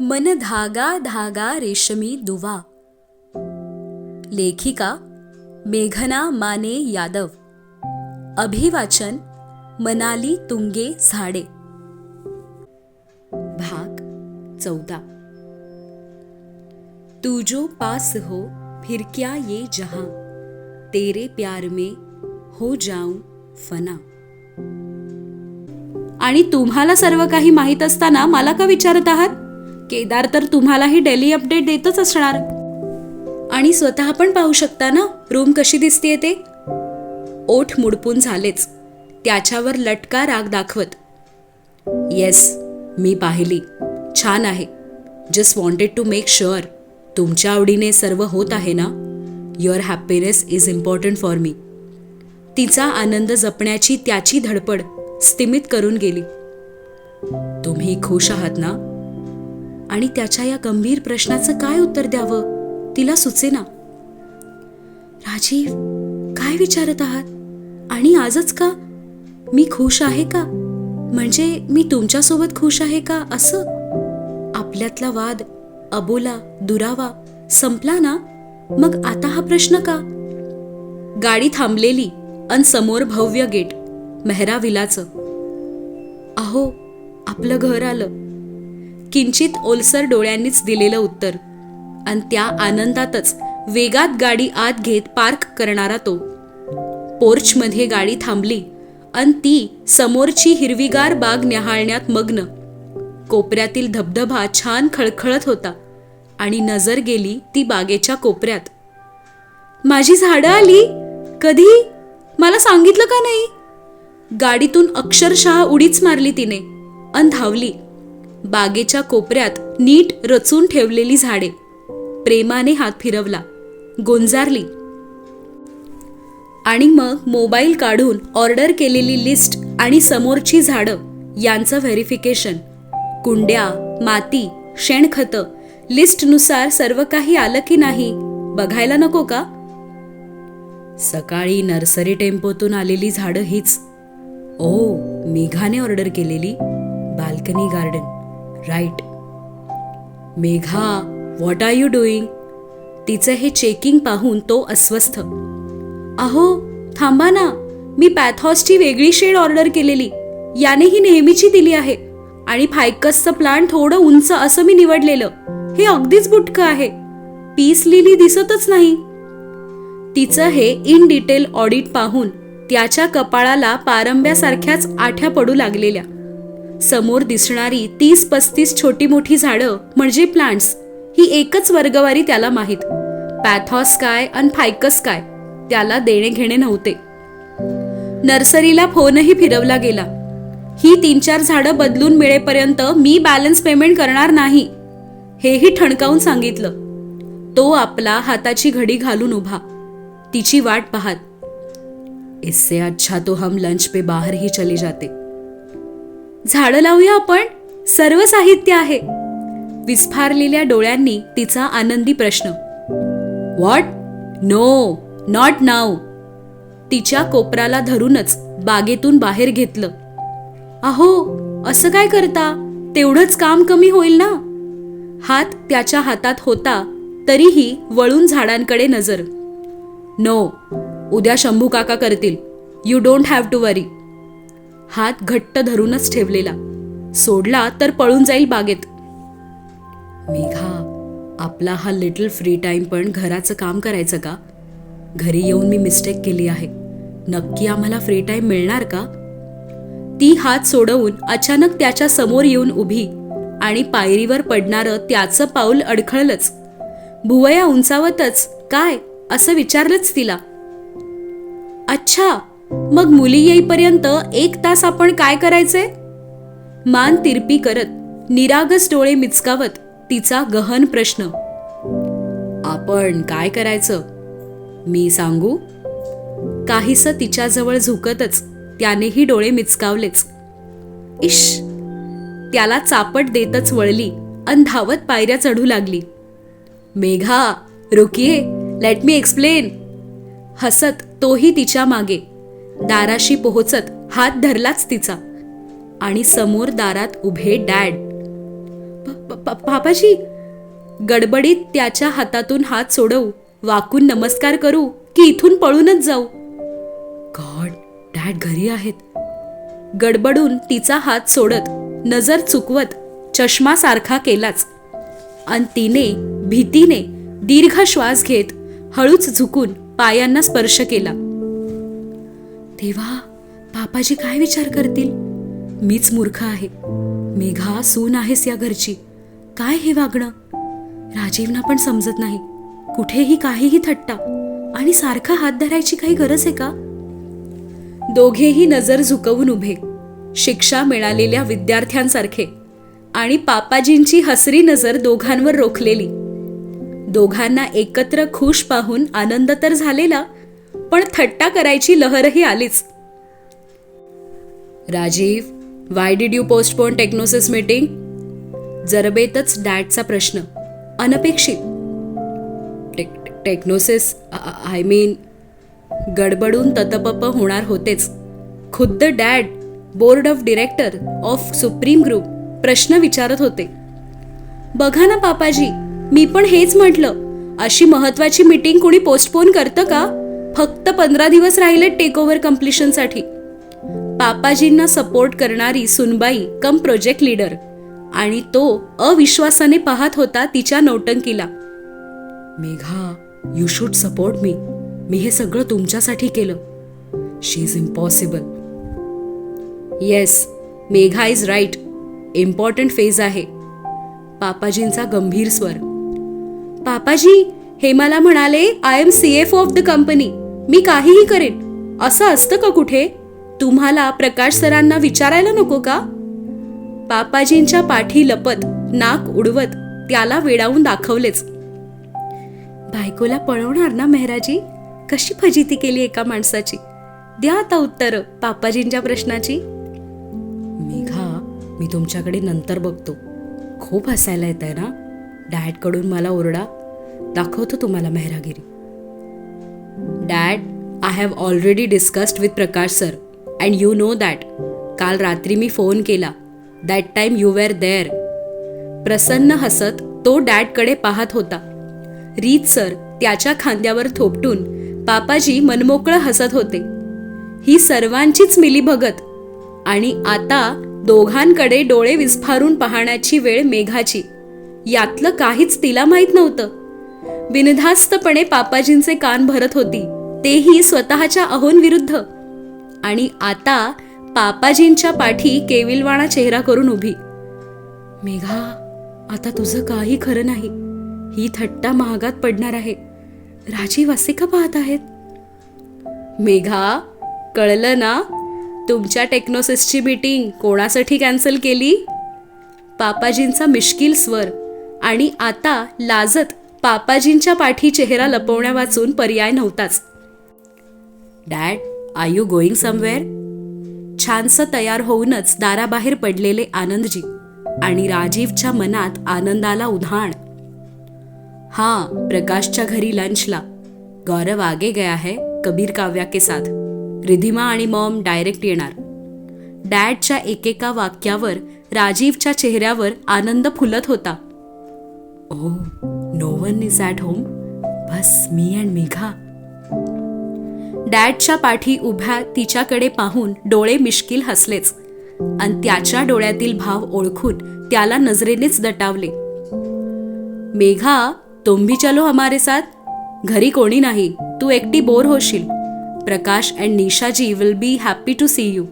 मन धागा धागा रेशमी दुवा. लेखिका मेघना माने यादव. अभिवाचन मनाली तुंगे झाडे. भाग चौदा. तू जो पास हो फिर क्या ये जहां? तेरे प्यार में हो जाऊं फना. आणि तुम्हाला सर्व काही माहीत असताना मला का विचारत आहात? केदार तर तुम्हालाही डेली अपडेट देतच असणार. आणि स्वतः पण पाहू शकता ना रूम कशी दिसतेय ते? ओठ मुडपून झालेच. त्याच्यावर लटका राग दाखवत. येस मी पाहिली. छान आहे. Just wanted to make sure तुमच्या आवडीने सर्व होत आहे ना? Your happiness is important for me तिचा आनंद जपण्याची त्याची धडपड स्तिमित करून गेली. तुम्ही खुश आहात ना? आणि त्याच्या या गंभीर प्रश्नाचं काय उत्तर द्यावं? तिला सुचेना. राजीव काय विचारत आहात? आणि आजच का? मी खुश आहे का? म्हणजे मी तुमच्यासोबत खुश आहे का? असं? आपल्यातला वाद अबोला दुरावा संपला ना? मग आता हा प्रश्न का? गाडी थांबलेली अन समोर भव्य गेट मेहराविलाचं. अहो आपलं घर आलं. किंचित ओलसर डोळ्यांनीच दिलेलं उत्तर. आणि त्या आनंदातच वेगात गाडी आत घेत पार्क करणारा तो. पोर्चमध्ये गाडी थांबली अन ती समोरची हिरवीगार बाग न्याहाळण्यात मग्न. कोपऱ्यातील धबधबा छान खळखळत होता आणि नजर गेली ती बागेच्या कोपऱ्यात. माझी झाडं आली? कधी? मला सांगितलं का नाही? गाडीतून अक्षरशः उडीच मारली तिने अन धावली. बागेच्या कोपऱ्यात नीट रचून ठेवलेली झाडे. प्रेमाने हात फिरवला. गोंजारली. आणि मग मोबाईल काढून ऑर्डर केलेली लिस्ट आणि समोरची झाडं यांचं व्हेरिफिकेशन. कुंड्या माती शेणखतं लिस्टनुसार सर्व काही आलं की नाही बघायला नको का? सकाळी नर्सरी टेम्पोतून आलेली झाडं हीच. ओ मेघाने ऑर्डर केलेली. Balcony garden. Right Megha what are you doing तिचं हे चेकिंग पाहून तो अस्वस्थ. अहो थांबा ना. मी पॅथॉसची वेगळी शेड ऑर्डर केलेली. याने ही नेहमीची दिली आहे. आणि फायकसचं प्लांट थोडं उंच असं मी निवडलेलं. हे अगदीच बुटकं आहे. पीस लिली दिसतच नाही. तिचं हे इन डिटेल ऑडिट पाहून त्याच्या कपाळाला पारंब्यासारख्याच आठ्या पडू लागलेल्या. समोर दिसणारी तीस पस्तीस छोटी मोठी झाडं म्हणजे प्लांट्स ही एकच वर्गवारी त्याला माहीत. पॅथॉस काय अन फायकस काय त्याला देणे घेणे नव्हते. नर्सरीला फोनही फिरवला गेला. ही तीन चार झाडं बदलून मिळेपर्यंत मी बॅलन्स पेमेंट करणार नाही हेही ठणकावून सांगितलं. तो आपला हाताची घडी घालून उभा. तिची वाट पाहत. इससे अच्छा तो हम लंच पे बाहर ही चले जाते. झाडं लावूया आपण. सर्व साहित्य आहे. विस्फारलेल्या डोळ्यांनी तिचा आनंदी प्रश्न. व्हॉट नो नॉट नाव तिच्या कोपराला धरूनच बागेतून बाहेर घेतलं. अहो असं काय करता? तेवढंच काम कमी होईल ना? हात त्याच्या हातात होता तरीही वळून झाडांकडे नजर. नो उद्या शंभू काका करतील. You don't have to worry हात घट्ट धरूनच ठेवलेला. सोडला तर पळून जाईल बागेत. मेघा आपला हा लिटल फ्री टाइम पण घराचं काम करायचं का? घरी येऊन मी मिस्टेक केली आहे. नक्की आम्हाला फ्री टाइम मिळणार का? ती हात सोडवून अचानक त्याच्यासमोर येऊन उभी आणि पायरीवर पडणारं त्याचं पाऊल अडखळलंच. भुवया उंचावतच काय? असं विचारलंच तिला. अच्छा मग मुली येईपर्यंत एक तास आपण काय करायचे? मान तिरपी करत निरागस डोळे मिचकावत तिचा गहन प्रश्न. आपण काय करायचं? मी सांगू? काहीस तिच्याजवळ झुकतच त्यानेही डोळे मिचकावलेच. इश त्याला चापट देतच वळली अन धावत पायऱ्या चढू लागली. मेघा रुकिये लेट मी एक्सप्लेन हसत तोही तिच्यामागे. दाराशी पोहोचत हात धरलाच तिचा. आणि समोर दारात उभे डॅड. पापाजी गडबडीत त्याच्या हातातून हात सोडवू वाकून नमस्कार करू की इथून पळूनच जाऊ? गॉड डॅड घरी आहेत. गडबडून तिचा हात सोडत नजर चुकवत चष्मा सारखा केलाच. आणि तिने भीतीने दीर्घ श्वास घेत हळूच झुकून पायांना स्पर्श केला. तेव्हा पापाजी काय विचार करतील? मीच मूर्ख आहे. मेघा सून आहेस या घरची. काय हे वागणं? राजीवना पण समजत नाही. कुठेही काहीही थट्टा. आणि सारखा हात धरायची काही गरज आहे का? दोघेही नजर झुकवून उभे. शिक्षा मिळालेल्या विद्यार्थ्यांसारखे. आणि पापाजींची हसरी नजर दोघांवर रोखलेली. दोघांना एकत्र खुश पाहून आनंद तर झालेला पण थट्टा करायची लहरही आलीच. Rajiv why did you postpone Technosys meeting जरबेतच डॅडचा प्रश्न. अनपेक्षित. टेक टेक्नोसिस आय मीन गडबडून ततपप होणार होतेच. खुद्द dad board of director of Supreme Group प्रश्न विचारत होते. बघा ना पापाजी मी पण हेच म्हटलं. अशी महत्वाची मीटिंग कोणी पोस्टपोन करतं का? फक्त पंधरा दिवस राहिले टेक ओव्हर कम्प्लिशनसाठी पापाजींना सपोर्ट करणारी सुनबाई कम प्रोजेक्ट लीडर आणि तो अविश्वासाने पाहत होता तिच्या नौटंकीला. Megha you should support me मी हे सगळं तुमच्यासाठी केलं. She is impossible yes Megha is right important phase आहे. पापाजींचा गंभीर स्वर. पापाजी हे मला म्हणाले I am C F of the company मी काहीही करेन. असं असतं का कुठे? तुम्हाला प्रकाश सरांना विचारायला नको का? पापाजींच्या पाठी लपत नाक उडवत त्याला वेडावून दाखवलेच. बायकोला पळवणार ना मेहराजी? कशी फजिती केली एका माणसाची? द्या आता उत्तर पापाजींच्या प्रश्नाची. मेघा मी तुमच्याकडे नंतर बघतो. खूप हसायला येत आहे ना डॅडकडून मला ओरडा. दाखवतो तुम्हाला मेहरागिरी. Dad I have already discussed with Prakash sir and you know that काल रात्री मी फोन केला. That time you were there प्रसन्न हसत तो डॅडकडे पाहत होता. रीत सर त्याच्या खांद्यावर थोपटून पापाजी मनमोकळं हसत होते. ही सर्वांचीच मिलीभगत. आणि आता दोघांकडे डोळे विस्फारून पाहण्याची वेळ मेघाची. यातलं काहीच तिला माहीत नव्हतं. बिनधास्तपणे पापाजींचे कान भरत होती. तेही स्वतःच्या अहोंविरुद्ध आणि आता पापाजींच्या पाठी केविलवाणा चेहरा करून उभी. मेघा आता तुझं काही खरं नाही. ही थट्टा महागात पडणार आहे. राजीव असे का पाहत आहेत? मेघा कळलं ना? तुमच्या टेक्नोसिसची मीटिंग कोणासाठी कॅन्सल केली? पापाजींचा मिश्किल स्वर आणि आता लाजत पापाजींच्या पाठी चेहरा लपवण्या वाचून पर्याय नव्हताच. Dad are you going somewhere छानसं तयार होऊनच दाराबाहेर पडलेले आनंदजी आणि राजीवच्या मनात आनंदाला उधाण. हाँ प्रकाशच्या घरी लंचला गौरव आगे गया है कबीर काव्या के साथ. रिधिमा आणि मॉम डायरेक्ट येणार. डॅडच्या एकेका वाक्यावर राजीवच्या चेहऱ्यावर आनंद फुलत होता. ओ no one is at home bus me and Megha. डॅडच्या पाठी उभ्या तिच्याकडे पाहून डोळे मिश्किल हसलेच. आणि त्याच्या डोळ्यातील भाव ओळखून त्याला नजरेनेच दटावले. मेघा तुम भी चलो हमारे साथ. घरी कोणी नाही. तू एकटी बोर होशील. Prakash and Nishaji will be happy to see you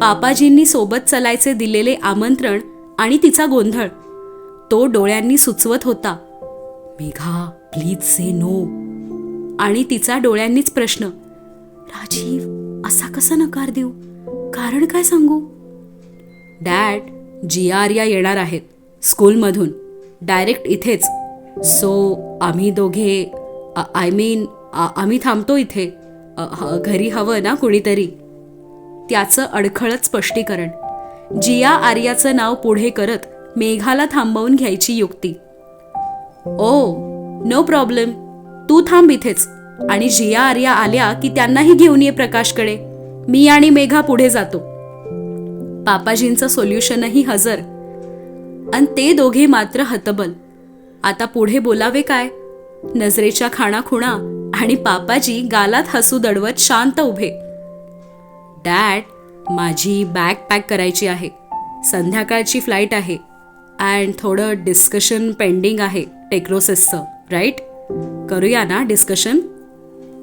पापाजींनी सोबत चलायचे दिलेले आमंत्रण आणि तिचा गोंधळ. तो डोळ्यांनी सुचवत होता. मेघा प्लीज से नो आणि तिचा डोळ्यांनीच प्रश्न राजीव असा कसा नकार देऊ? कारण काय सांगू? डॅड जी आर्या येणार आहेत स्कूलमधून डायरेक्ट इथेच. सो आम्ही दोघे आय मीन आम्ही थांबतो इथे. घरी हवं ना कुणीतरी? त्याचं अडखळत स्पष्टीकरण. जिया आर्याचं नाव पुढे करत मेघाला थांबवून घ्यायची युक्ती. ओ नो प्रॉब्लेम तू थांब इथेच. आणि जिया आर्या आल्या की त्यांनाही घेऊन ये प्रकाशकडे. मी आणि मेघा पुढे जातो. पापाजींचं सोल्युशनही हजर. आणि ते दोघे मात्र हतबल. आता पुढे बोलावे काय? नजरेच्या खाणाखुणा आणि पापाजी गालात हसू दडवत शांत उभे. डॅड माझी बॅग पॅक करायची आहे. संध्याकाळची फ्लाईट आहे. अँड थोडं डिस्कशन पेंडिंग आहे. टेक्रोसिसचं राईट करूया ना डिस्कशन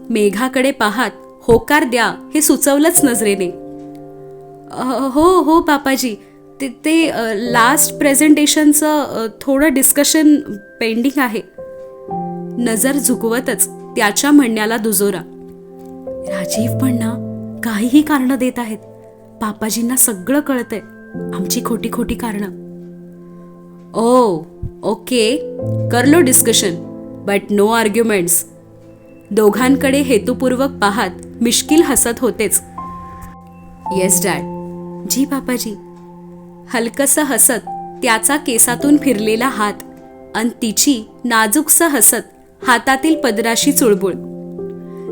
मेघाकडे पाहात होकार द्या हे सुचवलंच नजरेने. हो हो पापाजी ते ते लास्ट प्रेझेंटेशनचं थोडं डिस्कशन पेंडिंग आहे. नजर झुकवतच त्याच्या म्हणण्याला दुजोरा. राजीव पण ना काहीही कारणं देत आहेत. पापाजींना सगळं कळतंय. आमची खोटी खोटी कारणं. Oh, ओ ओके करलो डिस्कशन बट नो आर्ग्युमेंट्स दोघांकडे हेतुपूर्वक पाहत मिश्किल हसत होतेच. येस डॅड जी बापाजी. हलकसं हसत त्याचा केसातून फिरलेला हात अन तिची नाजूकस हसत हातातील पदराशी चुळबुळ.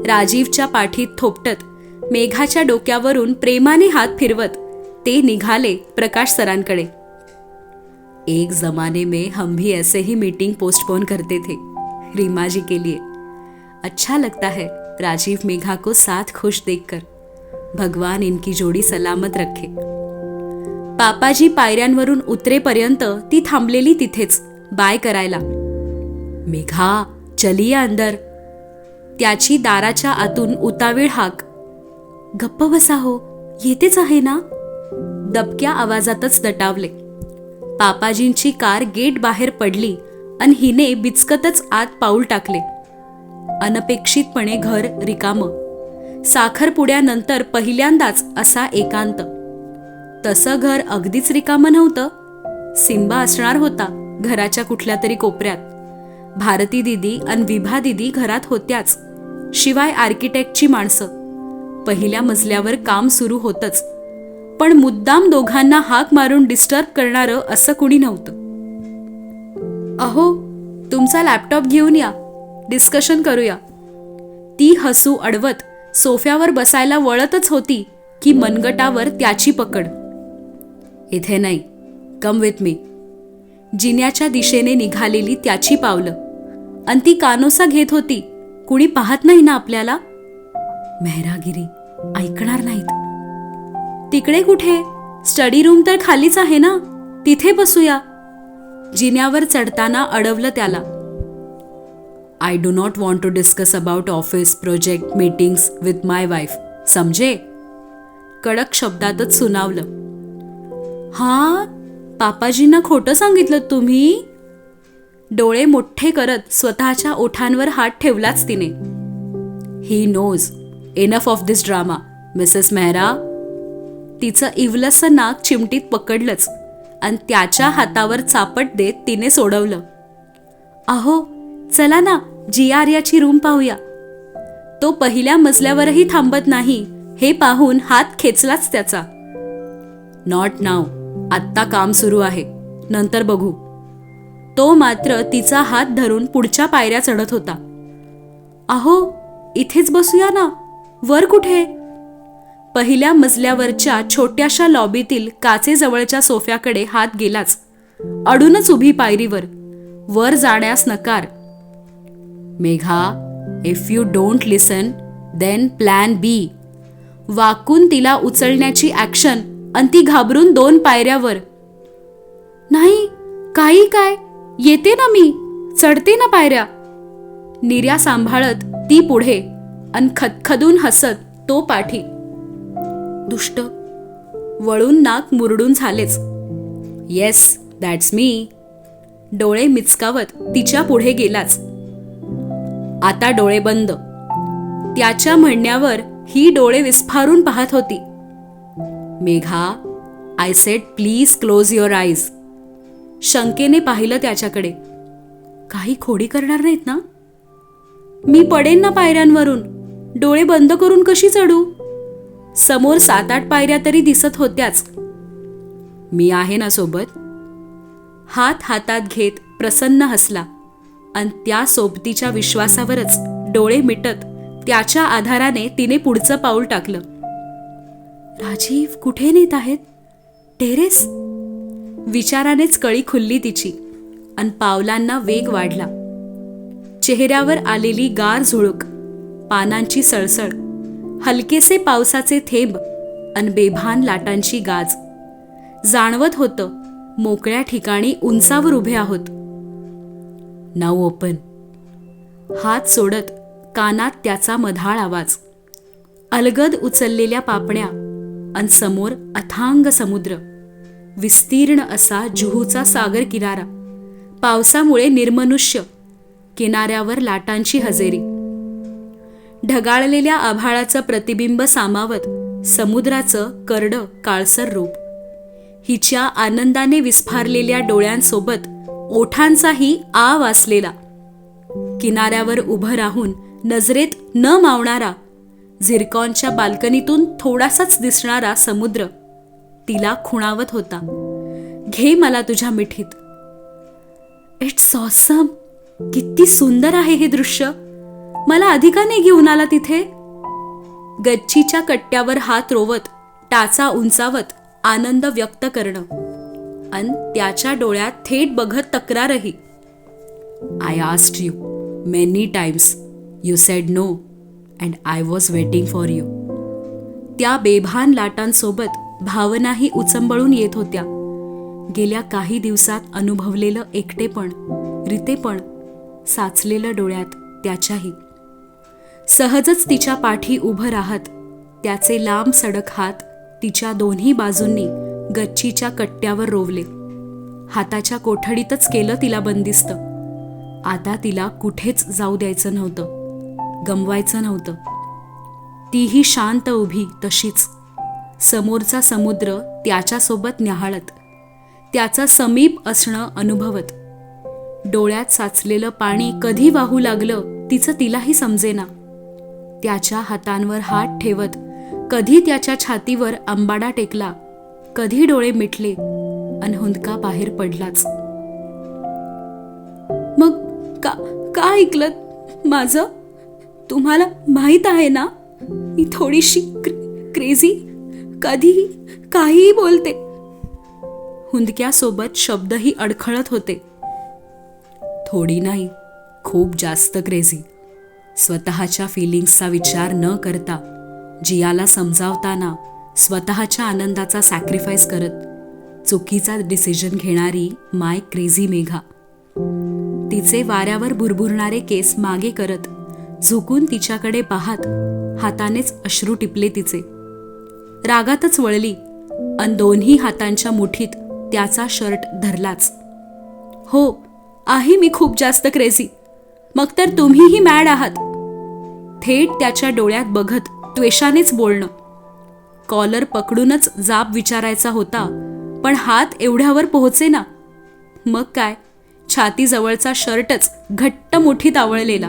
राजीवच्या पाठीत थोपटत मेघाच्या डोक्यावरून प्रेमाने हात फिरवत ते निघाले प्रकाश सरांकडे. एक जमाने में हम भी ऐसे ही मीटिंग पोस्टपोन करते थे रीमा जी के लिए। अच्छा लगता है राजीव मेघा को साथ खुश देखकर। भगवान इनकी जोडी सलामत रखे। पापाजी पायऱ्यांवरून उतरेपर्यंत ती थांबलेली तिथेच बाय करायला। मेघा चलिया अंदर। त्याची दाराच्या आतून उतावीळ हाक। गप्प बसा हो येतेच आहे ना? दबक्या आवाजातच दटावले। पापाजींची कार गेट बाहेर पडली आणि हिने बिचकतच आत पाऊल टाकले. अनपेक्षितपणे घर रिकामं. साखरपुड्यानंतर पहिल्यांदाच असा एकांत. तसं घर अगदीच रिकामं नव्हतं. सिंबा असणार होता घराच्या कुठल्या तरी कोपऱ्यात. भारती दिदी आणि विभा दिदी घरात होत्याच. शिवाय आर्किटेक्टची माणसं. पहिल्या मजल्यावर काम सुरू होतंच. पण मुद्दाम दोघांना हाक मारून डिस्टर्ब करणारं असं कुणी नव्हतं. अहो तुमचा लॅपटॉप घेऊन या. डिस्कशन करूया. ती हसू अडवत सोफ्यावर बसायला वळतच होती की मनगटावर त्याची पकड. इथे नाही. कम विथ मी जिन्याच्या दिशेने निघालेली त्याची पावलं. आणि ती कानोसा घेत होती. कुणी पाहत नाही ना आपल्याला? मेहरागिरी ऐकणार नाहीत. तिकडे कुठे? स्टडी रूम तर खालीच आहे ना? तिथे बसूया. जिन्यावर चढताना अडवलं त्याला. I do not want to discuss about office project meetings with my wife समजे कडक शब्दातच सुनावलं. हां? पापाजींना खोटं सांगितलं तुम्ही? डोळे मोठे करत स्वतःच्या ओठांवर हात ठेवलाच तिने. He knows enough of this drama Mrs Mehra तिचं इवलसं नाक चिमटीत पकडलंच आणि त्याच्या हातावर चापट देत तिने सोडवलं. अहो चला ना जी आर्याची रूम पाहूया. तो पहिल्या मजल्यावरही थांबत नाही हे पाहून हात खेचलाच त्याचा. नॉट नाव आत्ता काम सुरू आहे नंतर बघू. तो मात्र तिचा हात धरून पुढच्या पायऱ्या चढत होता. अहो इथेच बसूया ना वर कुठे? पहिल्या मजल्यावरच्या छोट्याशा लॉबीतील काचेजवळच्या सोफ्याकडे हात गेलाच. अडूनच उभी पायरीवर. वर जाण्यास नकार. Megha if you don't listen then plan B वाकून तिला उचलण्याची ॲक्शन आणि ती घाबरून दोन पायऱ्यावर. नाही काही काय? येते ना मी. चढते ना पायऱ्या. निर्या सांभाळत ती पुढे अन खदखदून हसत तो पाठी. दुष्ट. वळून नाक मुरडून झालेच. येस दॅट्स मी डोळे मिचकावत तिच्या पुढे गेलाच. आता डोळे बंद. त्याच्या म्हणण्यावर ही डोळे विस्फारून पाहत होती. Megha I said please close your eyes शंकेने पाहिलं त्याच्याकडे. काही खोडी करणार नाहीत ना? मी पडेन ना पायऱ्यांवरून. डोळे बंद करून कशी चढू? समोर सात आठ पायऱ्या तरी दिसत होत्याच. मी आहे ना सोबत? हात हातात घेत प्रसन्न हसला. आणि त्या सोबतीच्या विश्वासावरच डोळे मिटत त्याच्या आधाराने तिने पुढचं पाऊल टाकलं. राजीव कुठे नेत आहेत? टेरेस? विचारानेच कळी खुलली तिची. अन पावलांना वेग वाढला. चेहऱ्यावर आलेली गार झुळूक पानांची सळसळ. हलकेसे पावसाचे थेंब अन बेभान लाटांची गाज. जाणवत होतं मोकळ्या ठिकाणी उंचावर उभे आहोत. Now open. हात सोडत कानात त्याचा मधाळ आवाज. अलगद उचललेल्या पापण्या अन समोर अथांग समुद्र. विस्तीर्ण असा जुहूचा सागर किनारा. पावसामुळे निर्मनुष्य किनाऱ्यावर लाटांची हजेरी. ढगाळलेल्या आभाळाचं प्रतिबिंब सामावत समुद्राचं करडं काळसर रूप. हिच्या आनंदाने विस्फारलेल्या डोळ्यांसोबत ओठांचाही आ वासलेला किनाऱ्यावर उभं राहून नजरेत न मावणारा झिरकॉनच्या बाल्कनीतून थोडासाच दिसणारा समुद्र तिला खुणावत होता. घे मला तुझ्या मिठीत. It's awesome. किती सुंदर आहे हे दृश्य. मला अधिका नाही घेऊन आला तिथे? गच्चीच्या कट्ट्यावर हात रोवत टाचा उंचावत आनंद व्यक्त करणं. अन त्याच्या डोळ्यात थेट बघत तक्रारही. I asked you many times you said no and I was waiting for you त्या बेभान लाटांसोबत भावनाही उचंबळून येत होत्या. गेल्या काही दिवसात अनुभवलेलं एकटेपण रितेपण साचलेलं डोळ्यात त्याच्याही. सहजच तिच्या पाठी उभं राहत. त्याचे लांब सडक हात तिच्या दोन्ही बाजूंनी गच्चीच्या कट्ट्यावर रोवले. हाताच्या कोठडीतच केलं तिला बंदिस्त. आता तिला कुठेच जाऊ द्यायचं नव्हतं. गमवायचं नव्हतं. तीही शांत उभी तशीच. समोरचा समुद्र त्याच्यासोबत न्याहाळत. त्याचा समीप असणं अनुभवत. डोळ्यात साचलेलं पाणी कधी वाहू लागलं तिचं तिलाही समजेना. त्याच्या हातांवर हात ठेवत कधी त्याच्या छातीवर आंबाडा टेकला कधी डोळे मिटले अन हुंदका बाहेर पडलाच. मग का का ऐकलं माझं? तुम्हाला माहीत आहे ना? मी थोडीशी क्रेझी कधीही काहीही बोलते. हुंदक्यासोबत शब्दही अडखळत होते. थोडी नाही खूप जास्त क्रेझी स्वतःच्या फिलिंग्सचा विचार न करता जियाला समजावताना स्वतःच्या आनंदाचा सॅक्रिफाईस करत चुकीचा डिसिजन घेणारी माय क्रेझी मेघा. तिचे वाऱ्यावर भुरभुरणारे केस मागे करत झुकून तिच्याकडे पाहत हातानेच अश्रू टिपले तिचे. रागातच वळली अन दोन्ही हातांच्या मुठीत त्याचा शर्ट धरलाच. हो आहे मी खूप जास्त क्रेझी मग तर तुम्हीही मॅड आहात. थेट त्याच्या डोळ्यात बघत त्वेषानेच बोलणं. कॉलर पकडूनच जाब विचारायचा होता पण हात एवढ्यावर पोहोचे ना मग काय? छातीजवळचा शर्टच घट्ट मुठीत आवळलेला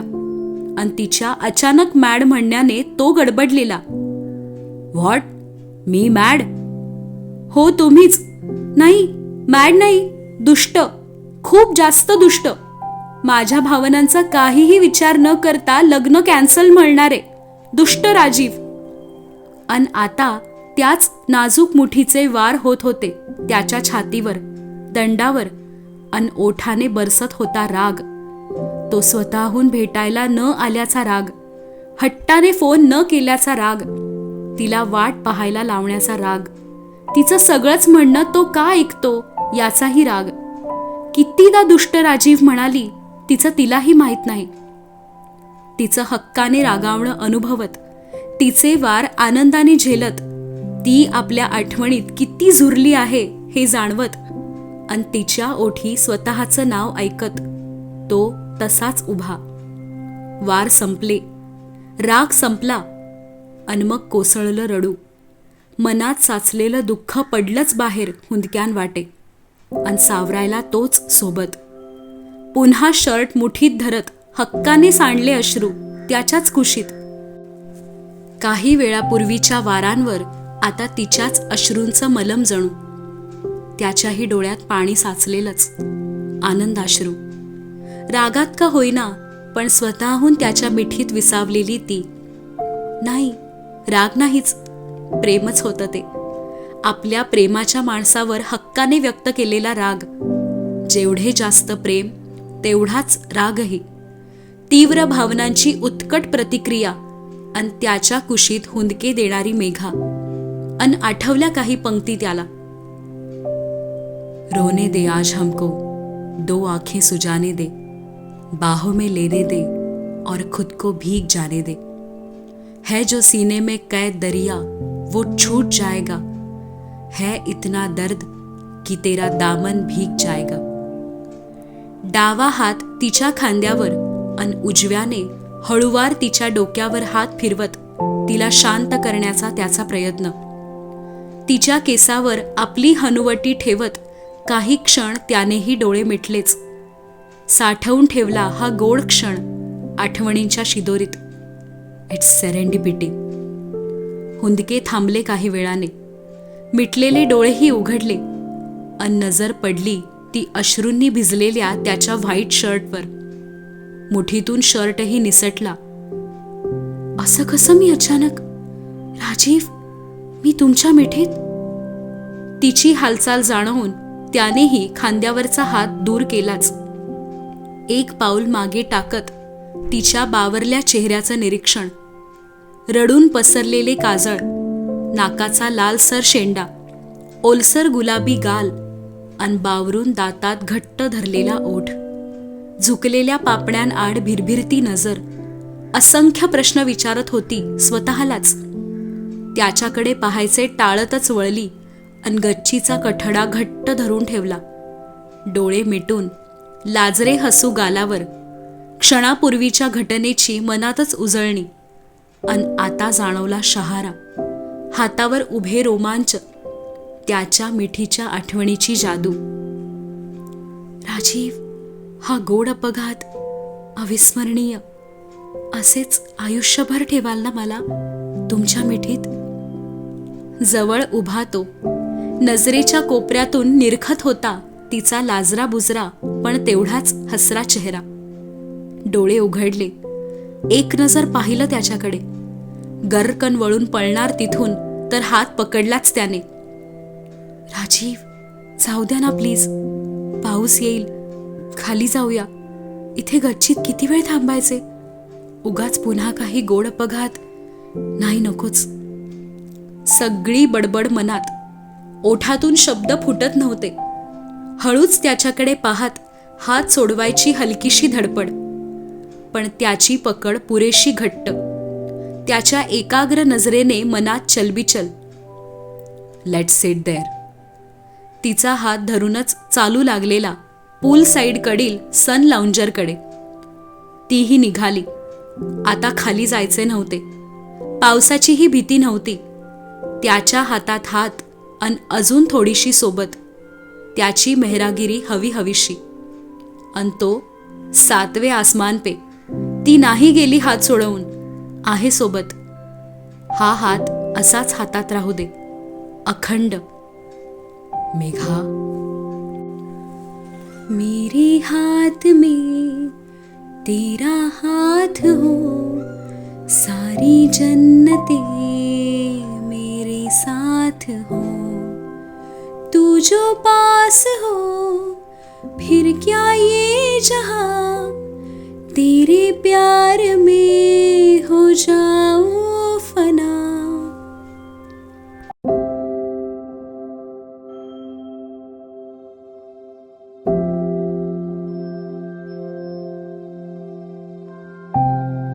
आणि तिच्या अचानक मॅड म्हणण्याने तो गडबडलेला. व्हॉट? Me mad? हो तुम्हीच. नाही मॅड नाही दुष्ट खूप जास्त दुष्ट. माझ्या भावनांचा काहीही विचार न करता लग्न कॅन्सल म्हणणारे. दुष्ट राजीव. अन आता त्याच नाजूक मुठीचे वार होत होते त्याच्या छातीवर दंडावर अन ओठाने बरसत होता राग. तो स्वतःहून भेटायला न आल्याचा राग हट्टाने फोन न केल्याचा राग तिला वाट पाहायला लावण्याचा राग. तिचं सगळंच म्हणणं तो का ऐकतो याचाही राग. कितीदा दुष्ट राजीव म्हणाली तिचं तिलाही माहीत नाही. तिचं हक्काने रागावणं अनुभवत तिचे वार आनंदाने झेलत ती आपल्या आठवणीत किती झुरली आहे हे जाणवत आणि तिच्या ओठी स्वतःचं नाव ऐकत तो तसाच उभा. वार संपले राग संपला अन मग कोसळलं रडू. मनात साचलेलं दुःख पडलंच बाहेर हुंदक्यान वाटे अन सावरायला तोच सोबत. पुन्हा शर्ट मुठीत धरत हक्काने सांडले अश्रू त्याच्याच कुशीत. काही वेळापूर्वीच्या वारांवर आता तिच्याच अश्रूंचं मलम जणू. त्याच्याही डोळ्यात पाणी साचलेलंच. आनंदाश्रू. रागात का होईना पण स्वतःहून त्याच्या मिठीत विसावलेली ती. नाही राग नाहीच. प्रेमच होतं ते. आपल्या प्रेमाच्या माणसावर हक्काने व्यक्त केलेला राग. जेवढे जास्त प्रेम तेवढाच रागही. तीव्र भावनांची उत्कट प्रतिक्रिया अन त्याच्या कुशीत हुंदके देणारी मेघा. अन आठवल्या काही पंक्ती त्याला. रोने दे आज हमको, दो आँखें सुजाने दे. बाहों में लेने दे और खुद को भीग जाने दे. है जो सीने में कैद दरिया, वो छूट जाएगा. है इतना दर्द कि तेरा दामन भीग जाएगा. डावा हात तिच्या खांद्यावर अन उजव्याने हळुवार तिच्या डोक्यावर हात फिरवत तिला शांत करण्याचा त्याचा प्रयत्न. तिच्या केसावर आपली हनुवटी ठेवत काही क्षण त्यानेही डोळे मिटलेच. साठवून ठेवला हा गोड क्षण आठवणींच्या शिदोरीत. इट्स सेरेंडिपिटी हुंदके थांबले काही वेळाने. मिटलेले डोळेही उघडले. अन नजर पडली ती अश्रूंनी भिजलेल्या त्याच्या व्हाईट शर्टवर. मुठीतून शर्टही निसटला. असं कसं मी अचानक? राजीव मी तुमच्या मिठीत? तिची हालचाल जाणवून त्यानेही खांद्यावरचा हात दूर केलाच. एक पाऊल मागे टाकत तिच्या बावरल्या चेहऱ्याचं निरीक्षण. रडून पसरलेले काजळ नाकाचा लालसर शेंडा ओलसर गुलाबी गाल अन बावरून दातात घट्ट धरलेला ओठ झुकलेल्या पापण्यांआड भिरभिरती नजर. असंख्य प्रश्न विचारत होती स्वतःलाच. त्याच्याकडे पाहायचे टाळतच वळली अन गच्चीचा कठडा घट्ट धरून ठेवला. डोळे मिटून लाजरे हसू गालावर. क्षणापूर्वीच्या घटनेची मनातच उजळणी. अन आता जाणवला शहारा. हातावर उभे रोमांच. त्याच्या मिठीच्या आठवणीची जादू. राजीव हा गोड अपघात अविस्मरणीय. असेच आयुष्यभर ठेवाल ना मला? तुमच्या मिठीत जवळ उभा तो. नजरेच्या कोपऱ्यातून निरखत होता तिचा लाजरा बुजरा पण तेवढाच हसरा चेहरा. डोळे उघडले. एक नजर पाहिलं त्याच्याकडे. गरकन वळून पळणार तिथून तर हात पकडलाच त्याने. राजीव जाऊ द्या ना प्लीज. पाऊस येईल. खाली जाऊया. इथे गच्चीत किती वेळ थांबायचे? उगाच पुन्हा काही गोड अपघात? नाही नकोच. सगळी बडबड मनात. ओठातून शब्द फुटत नव्हते. हळूच त्याच्याकडे पाहत हात सोडवायची हलकीशी धडपड. पण त्याची पकड पुरेशी घट्ट. त्याच्या एकाग्र नजरेने मनात चलबिचल. लेट सेट देअर तिचा हात धरूनच चालू लागलेला पूल साईडकडील सन लाउंजरकडे तीही निघाली. आता खाली जायचे नव्हते. पावसाचीही भीती नव्हती. त्याच्या हातात हात अन अजून थोडीशी सोबत. त्याची मेहरागिरी हवी हवीशी. अन तो सातवे आसमान पे ती नाही गेली हात सोडवून. आहे सोबत. हा हात असाच हातात राहू दे. अखंड. मेघा। मेरे हाथ में तेरा हाथ हो, सारी जन्नतें मेरे साथ हो। तू जो पास हो, फिर क्या ये जहाँ तेरे प्यार में हो जा